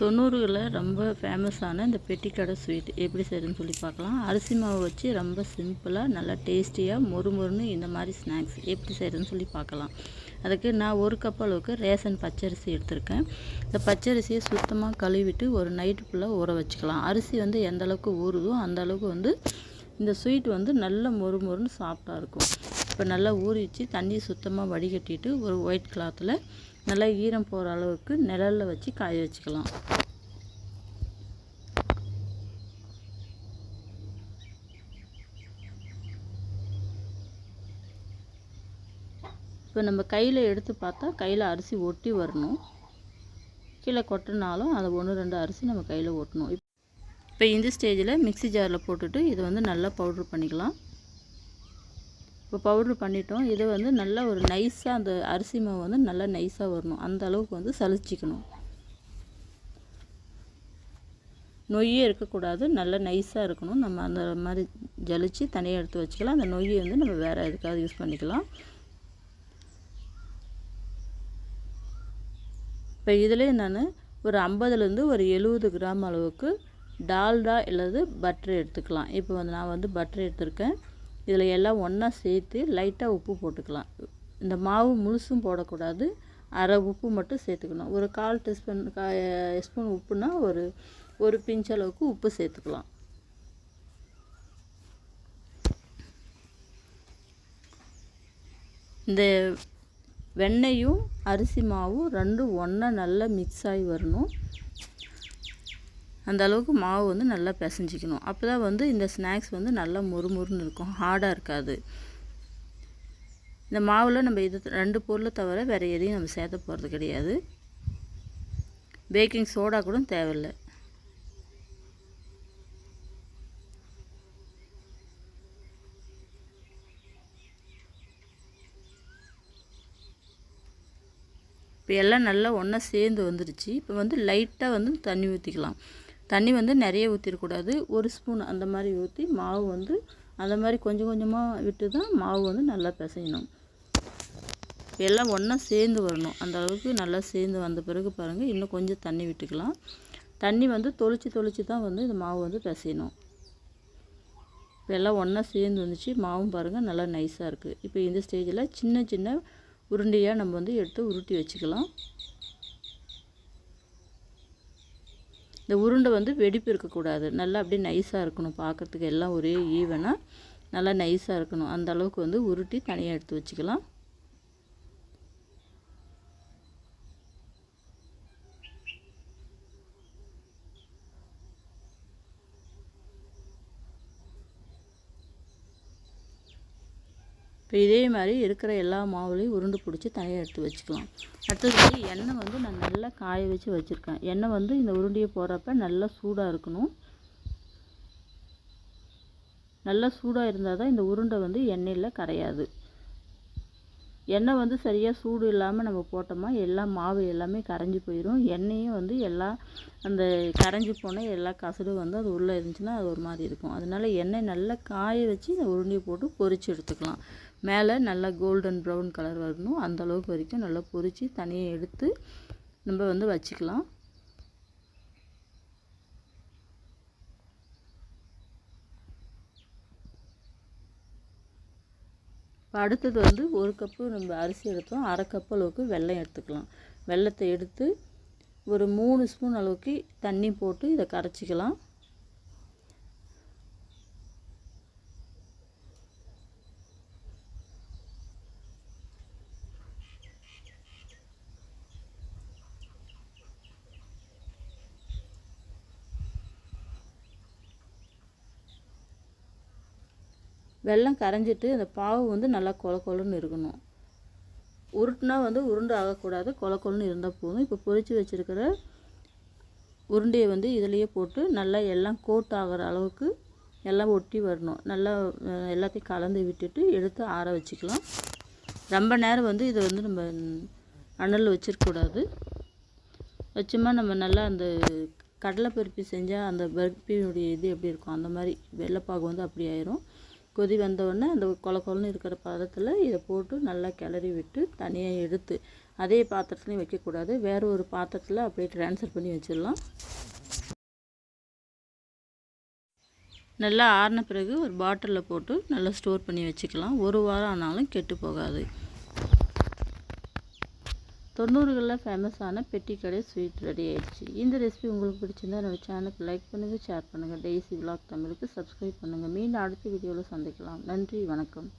தொண்ணூறுகளில் ரொம்ப ஃபேமஸான இந்த பெட்டிக்கடை ஸ்வீட் எப்படி செய்யுதுன்னு சொல்லி பார்க்கலாம். அரிசி மாவு வச்சு ரொம்ப சிம்பிளாக நல்லா டேஸ்டியாக மொறு மொறுன்னு இந்த மாதிரி ஸ்நாக்ஸ் எப்படி செய்கிறதுன்னு சொல்லி பார்க்கலாம். அதுக்கு நான் ஒரு கப் அளவுக்கு ரேஷன் பச்சரிசி எடுத்திருக்கேன். இந்த பச்சரிசியை சுத்தமாக கழுவிட்டு ஒரு நைட்டு ஃபுல்லாக ஊற வச்சுக்கலாம். அரிசி வந்து எந்த அளவுக்கு ஊறுதோ அந்த அளவுக்கு வந்து இந்த ஸ்வீட் வந்து நல்ல மொறு மொறுன்னு சாஃப்டாக இருக்கும். இப்போ நல்லா ஊறிச்சு தண்ணியை சுத்தமாக வடிகட்டிட்டு ஒரு ஒயிட் கிளாத்தில் நல்லா ஈரம் போகிற அளவுக்கு நிழலில் வச்சு காய வச்சுக்கலாம். இப்போ நம்ம கையில் எடுத்து பார்த்தா கையில் அரிசி ஒட்டி வரணும். கீழே கொட்டினாலும் அதை ஒன்று ரெண்டு அரிசி நம்ம கையில் ஒட்டணும். இப்போ இந்த ஸ்டேஜில் மிக்ஸி ஜாரில் போட்டுட்டு இதை வந்து நல்லா பவுட்ரு பண்ணிக்கலாம். இப்போ பவுட்ரு பண்ணிட்டோம். இதை வந்து நல்லா ஒரு நைஸாக அந்த அரிசி மாவு வந்து நல்லா நைஸாக வரணும். அந்த அளவுக்கு வந்து சலிச்சிக்கணும். நொய்யே இருக்கக்கூடாது. நல்லா நைஸாக இருக்கணும். நம்ம அந்த மாதிரி ஜலிச்சு தனியாக எடுத்து வச்சுக்கலாம். அந்த நொய்யை வந்து நம்ம வேறு எதுக்காவது யூஸ் பண்ணிக்கலாம். இப்போ இதிலே நான் ஒரு ஐம்பதுலேருந்து ஒரு எழுபது கிராம் அளவுக்கு டால்டா அல்லது பட்டர் எடுத்துக்கலாம். இப்போ வந்து நான் வந்து பட்டர் எடுத்திருக்கேன். இதில் எல்லாம் ஒன்றா சேர்த்து லைட்டாக உப்பு போட்டுக்கலாம். இந்த மாவு முழுசும் போடக்கூடாது. அரை உப்பு மட்டும் சேர்த்துக்கணும். ஒரு கால் டீஸ்பூன் கா ஸ்பூன் உப்புனா ஒரு ஒரு பிஞ்ச் அளவுக்கு உப்பு சேர்த்துக்கலாம். இந்த வெண்ணெயும் அரிசி மாவும் ரெண்டும் ஒன்றா நல்லா மிக்ஸ் ஆகி வரணும். அந்த அளவுக்கு மாவு வந்து நல்லா பிசைஞ்சிக்கணும். அப்போ தான் வந்து இந்த ஸ்நாக்ஸ் வந்து நல்லா முறுமுறுன்னு இருக்கும். ஹார்டாக இருக்காது. இந்த மாவில் நம்ம இது ரெண்டு பொருளை தவிர வேறு எதையும் நம்ம சேர்த்த போகிறது கிடையாது. பேக்கிங் சோடா கூட தேவையில்லை. இப்போ எல்லாம் நல்லா ஒன்றா சேர்ந்து வந்துருச்சு. இப்போ வந்து லைட்டாக வந்து தண்ணி ஊற்றிக்கலாம் தண்ணி வந்து நிறைய ஊற்றிடக்கூடாது ஒரு ஸ்பூன் அந்த மாதிரி ஊற்றி மாவு வந்து அந்த மாதிரி கொஞ்சம் கொஞ்சமாக விட்டு தான் மாவு வந்து நல்லா பிசையணும். எல்லாம் ஒன்றா சேர்ந்து வரணும். அந்த அளவுக்கு நல்லா சேர்ந்து வந்த பிறகு பாருங்கள் இன்னும் கொஞ்சம் தண்ணி விட்டுக்கலாம். தண்ணி வந்து தொளிச்சு தொளிச்சு தான் வந்து இந்த மாவு வந்து பிசையணும். இப்போ எல்லாம் ஒன்றா சேர்ந்து வந்துச்சு. மாவும் பாருங்கள் நல்லா நைஸாக இருக்குது இப்போ இந்த ஸ்டேஜில் சின்ன சின்ன உருண்டையாக நம்ம வந்து எடுத்து உருட்டி வச்சுக்கலாம். இந்த உருண்டை வந்து வெடிப்பு இருக்கக்கூடாது. நல்லா அப்படியே நைஸாக இருக்கணும். பார்க்குறதுக்கு எல்லாம் ஒரே ஈவனாக நல்லா நைஸாக இருக்கணும். அந்த அளவுக்கு வந்து உருட்டி தனியாக எடுத்து வச்சுக்கலாம். இப்போ இதே மாதிரி இருக்கிற எல்லா மாவுலையும் உருண்டு பிடிச்சி தனியாக எடுத்து வச்சுக்கலாம். அடுத்தது வந்து எண்ணெய் வந்து நான் நல்லா காய வச்சு வச்சுருக்கேன். எண்ணெய் வந்து இந்த உருண்டையை போடுறப்ப நல்லா சூடாக இருக்கணும். நல்லா சூடாக இருந்தால் தான் இந்த உருண்டை வந்து எண்ணெயில் கரையாது. எண்ணெய் வந்து சரியாக சூடு இல்லாமல் நம்ம போட்டோமா எல்லா மாவு எல்லாமே கரைஞ்சி போயிடும் எண்ணெயும் வந்து எல்லா அந்த கரைஞ்சி போன எல்லா கசடும் வந்து அது உள்ளே இருந்துச்சுன்னா அது ஒரு மாதிரி இருக்கும். அதனால் எண்ணெய் நல்லா காய வச்சு இந்த உருண்டையை போட்டு பொறிச்சு எடுத்துக்கலாம். மேலே நல்லா கோல்டன் ப்ரௌன் கலர் வரணும். அந்த அளவுக்கு வரைக்கும் நல்லா பொரித்து தனியாக எடுத்து நம்ம வந்து வச்சுக்கலாம். இப்போ அடுத்தது வந்து ஒரு கப்பு நம்ம அரிசி எடுத்தோம். அரை கப் அளவுக்கு வெல்லம் எடுத்துக்கலாம். வெள்ளத்தை எடுத்து ஒரு மூணு ஸ்பூன் அளவுக்கு தண்ணி போட்டு இதை கரைச்சிக்கலாம். வெள்ளம் கரைஞ்சிட்டு அந்த பாவு வந்து நல்லா கொல கொலன்னு இருக்கணும். உருட்டுனா வந்து உருண்டை ஆகக்கூடாது கொல கொலன்னு இருந்தால் போதும். இப்போ பொரித்து வச்சுருக்கிற உருண்டையை வந்து இதிலையே போட்டு நல்லா எல்லாம் கோட் ஆகிற அளவுக்கு எல்லாம் ஒட்டி வரணும். நல்லா எல்லாத்தையும் கலந்து விட்டுட்டு எடுத்து ஆற வச்சுக்கலாம். ரொம்ப நேரம் வந்து இதை வந்து நம்ம அனலில் வச்சிருக்கக்கூடாது. வச்சோமா நம்ம நல்லா அந்த கடலை பருப்பி செஞ்சால் அந்த பருப்பினுடைய இது எப்படி இருக்கும்? அந்த மாதிரி வெள்ளைப்பாகு வந்து அப்படி ஆயிரும். கொதி வந்தவுடனே அந்த கொல கொலன்னு இருக்கிற பதத்தில் இதை போட்டு நல்லா கிளறி விட்டு தனியாக எடுத்து அதே பாத்திரத்துலையும் வைக்கக்கூடாது. வேறு ஒரு பாத்திரத்தில் அப்படியே ட்ரான்ஸ்ஃபர் பண்ணி வச்சிடலாம். நல்லா ஆறின பிறகு ஒரு பாட்டிலில் போட்டு நல்லா ஸ்டோர் பண்ணி வச்சுக்கலாம். ஒரு வாரம் ஆனாலும் கெட்டு போகாது. தொண்ணூறுகளில் ஃபேமஸான பெட்டி கடை ஸ்வீட் ரெடி ஆயிடுச்சு. இந்த ரெசிபி உங்களுக்கு பிடிச்சிருந்தா என்னோடய சேனலுக்கு லைக் பண்ணுங்கள் ஷேர் பண்ணுங்கள் டெய்ஸி விலாக் தமிழுக்கு சப்ஸ்கிரைப் பண்ணுங்கள் மீண்டும் அடுத்த வீடியோவில் சந்திக்கலாம். நன்றி வணக்கம்.